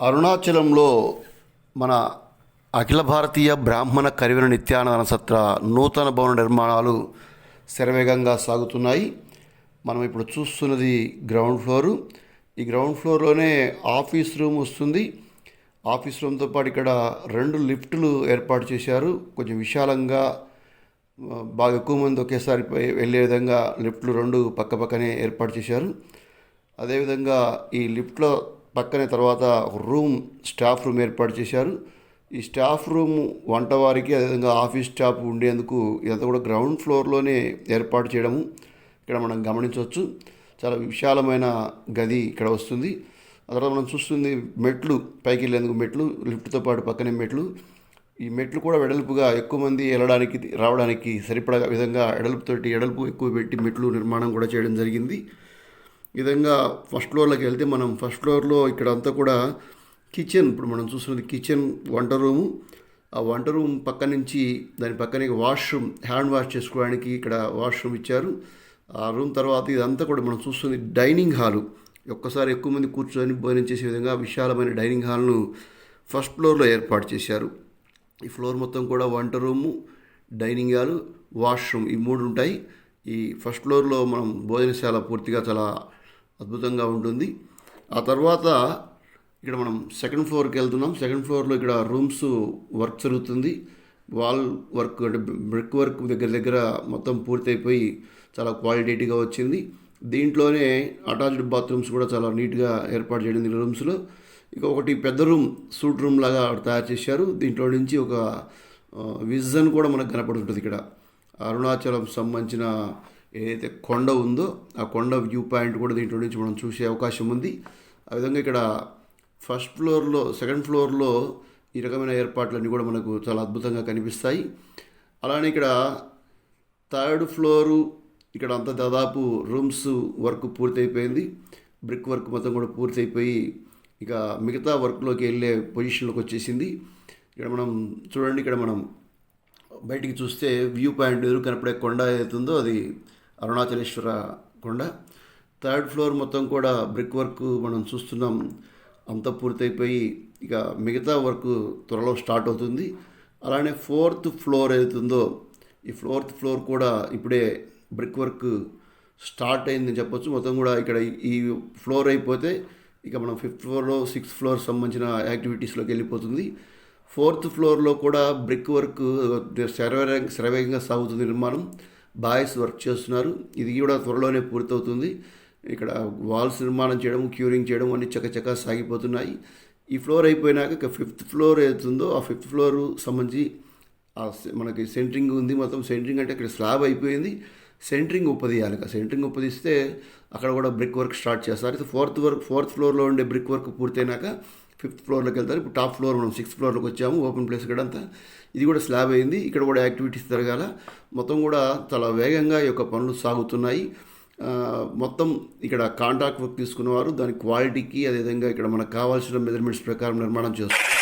అరుణాచలంలో మన అఖిల భారతీయ బ్రాహ్మణ కరివెన నిత్యానంద సత్ర నూతన భవన నిర్మాణాలు శరవేగంగా సాగుతున్నాయి. మనం ఇప్పుడు చూస్తున్నది గ్రౌండ్ ఫ్లోరు. ఈ గ్రౌండ్ ఫ్లోర్లోనే ఆఫీస్ రూమ్ వస్తుంది. ఆఫీస్ రూమ్తో పాటు ఇక్కడ రెండు లిఫ్టులు ఏర్పాటు చేశారు. కొంచెం విశాలంగా బాగా ఎక్కువ మంది ఒకేసారి వెళ్ళే విధంగా లిఫ్ట్లు రెండు పక్క పక్కనే ఏర్పాటు చేశారు. అదేవిధంగా ఈ లిఫ్ట్లో పక్కనే తర్వాత రూమ్ స్టాఫ్ రూమ్ ఏర్పాటు చేశారు. ఈ స్టాఫ్ రూమ్ వంటవారికి అదేవిధంగా ఆఫీస్ స్టాఫ్ ఉండేందుకు ఇదంతా కూడా గ్రౌండ్ ఫ్లోర్లోనే ఏర్పాటు చేయడము ఇక్కడ మనం గమనించవచ్చు. చాలా విశాలమైన గది ఇక్కడ వస్తుంది. ఆ తర్వాత మనం చూస్తుంది మెట్లు పైకి వెళ్ళేందుకు మెట్లు లిఫ్ట్తో పాటు పక్కనే మెట్లు. ఈ మెట్లు కూడా వెడల్పుగా ఎక్కువ మంది వెళ్ళడానికి రావడానికి సరిపడా విధంగా ఎడల్పుతోటి ఎడల్పు ఎక్కువ పెట్టి మెట్లు నిర్మాణం కూడా చేయడం జరిగింది. విధంగా ఫస్ట్ ఫ్లోర్లోకి వెళ్తే మనం ఫస్ట్ ఫ్లోర్లో ఇక్కడ అంతా కూడా కిచెన్. ఇప్పుడు మనం చూస్తున్నది కిచెన్ వంట రూము. ఆ వంట రూమ్ పక్క నుంచి దాని పక్కనే వాష్రూమ్ హ్యాండ్ వాష్ చేసుకోవడానికి ఇక్కడ వాష్రూమ్ ఇచ్చారు. ఆ రూమ్ తర్వాత ఇదంతా కూడా మనం చూస్తుంది డైనింగ్ హాలు. ఒక్కసారి ఎక్కువ మంది కూర్చొని భోజనం చేసే విధంగా విశాలమైన డైనింగ్ హాల్ను ఫస్ట్ ఫ్లోర్లో ఏర్పాటు చేశారు. ఈ ఫ్లోర్ మొత్తం కూడా వంట రూము డైనింగ్ హాలు వాష్రూమ్ ఈ మూడు ఉంటాయి. ఈ ఫస్ట్ ఫ్లోర్లో మనం భోజనశాల పూర్తిగా చాలా అద్భుతంగా ఉంటుంది. ఆ తర్వాత ఇక్కడ మనం సెకండ్ ఫ్లోర్కి వెళ్తున్నాం. సెకండ్ ఫ్లోర్లో ఇక్కడ రూమ్స్ వర్క్ జరుగుతుంది. వాల్ వర్క్ అంటే బ్రిక్ వర్క్ దగ్గర దగ్గర మొత్తం పూర్తయిపోయి చాలా క్వాలిటేటివ్గా వచ్చింది. దీంట్లోనే అటాచ్డ్ బాత్రూమ్స్ కూడా చాలా నీట్గా ఏర్పాటు చేయడం రూమ్స్లో. ఇక ఒకటి పెద్ద రూమ్ సూట్ రూమ్ లాగా తయారు చేశారు. దీంట్లో నుంచి ఒక విజన్ కూడా మనకు కనపడుతుంటుంది ఇక్కడ. అరుణాచలం సంబంధించిన ఏదైతే కొండ ఉందో ఆ కొండ వ్యూ పాయింట్ కూడా దీంట్లో నుంచి మనం చూసే అవకాశం ఉంది. ఆ విధంగా ఇక్కడ ఫస్ట్ ఫ్లోర్లో సెకండ్ ఫ్లోర్లో ఈ రకమైన ఏర్పాట్లన్నీ కూడా మనకు చాలా అద్భుతంగా కనిపిస్తాయి. అలానే ఇక్కడ థర్డ్ ఫ్లోరు ఇక్కడ అంతా దాదాపు రూమ్స్ వర్క్ పూర్తయిపోయింది. బ్రిక్ వర్క్ మొత్తం కూడా పూర్తయిపోయి ఇక మిగతా వర్క్లోకి వెళ్ళే పొజిషన్లోకి వచ్చేసింది. ఇక్కడ మనం చూడండి ఇక్కడ మనం బయటికి చూస్తే వ్యూ పాయింట్ ఎదురు కనపడే కొండ ఏదైతుందో అది అరుణాచలేశ్వర కొండ. థర్డ్ ఫ్లోర్ మొత్తం కూడా బ్రిక్ వర్క్ మనం చూస్తున్నాం. అంతా పూర్తయిపోయి ఇక మిగతా వర్క్ త్వరలో స్టార్ట్ అవుతుంది. అలానే ఫోర్త్ ఫ్లోర్ ఏదైతుందో ఈ ఫోర్త్ ఫ్లోర్ కూడా ఇప్పుడే బ్రిక్ వర్క్ స్టార్ట్ అయిందని చెప్పొచ్చు. మొత్తం కూడా ఇక్కడ ఈ ఫ్లోర్ అయిపోతే ఇక మనం ఫిఫ్త్ ఫ్లోర్లో సిక్స్త్ ఫ్లోర్ సంబంధించిన యాక్టివిటీస్లోకి వెళ్ళిపోతుంది. ఫోర్త్ ఫ్లోర్లో కూడా బ్రిక్ వర్క్ శరవేగ శరవేగంగా సాగుతుంది నిర్మాణం. బాయ్స్ వర్క్ చేస్తున్నారు. ఇది కూడా త్వరలోనే పూర్తవుతుంది. ఇక్కడ వాల్స్ నిర్మాణం చేయడం క్యూరింగ్ చేయడం అన్ని చకచకా సాగిపోతున్నాయి. ఈ ఫ్లోర్ అయిపోయినాక ఇక ఫిఫ్త్ ఫ్లోర్ ఏదైతుందో ఆ ఫిఫ్త్ ఫ్లోర్ సంబంధించి ఆ సె- మనకి సెంట్రింగ్ ఉంది మొత్తం. సెంట్రింగ్ అంటే ఇక్కడ స్లాబ్ అయిపోయింది. సెంట్రింగ్ ఉపదీయాలి ఇక సెంట్రింగ్ ఉప్పదీస్తే అక్కడ కూడా బ్రిక్ వర్క్ స్టార్ట్ చేస్తారు. అయితే ఫోర్త్ వర్క్ ఫోర్త్ ఫ్లోర్లో ఉండే బ్రిక్ వర్క్ పూర్తయినాక ఫిఫ్త్ ఫ్లోర్లోకి వెళ్తారు. ఇప్పుడు టాప్ ఫ్లోర్ మనం సిక్స్త్ ఫ్లోర్లోకి వచ్చాము ఓపెన్ ప్లేస్ ఇక్కడ అంతా. ఇది కూడా స్లాబ్ అయింది. ఇక్కడ కూడా యాక్టివిటీస్ జరగాల. మొత్తం కూడా చాలా వేగంగా ఈ యొక్క పనులు సాగుతున్నాయి. మొత్తం ఇక్కడ కాంట్రాక్ట్ వర్క్ తీసుకున్నవారు దాని క్వాలిటీకి అదేవిధంగా ఇక్కడ మనకు కావాల్సిన మెజర్మెంట్స్ ప్రకారం నిర్మాణం చేస్తారు.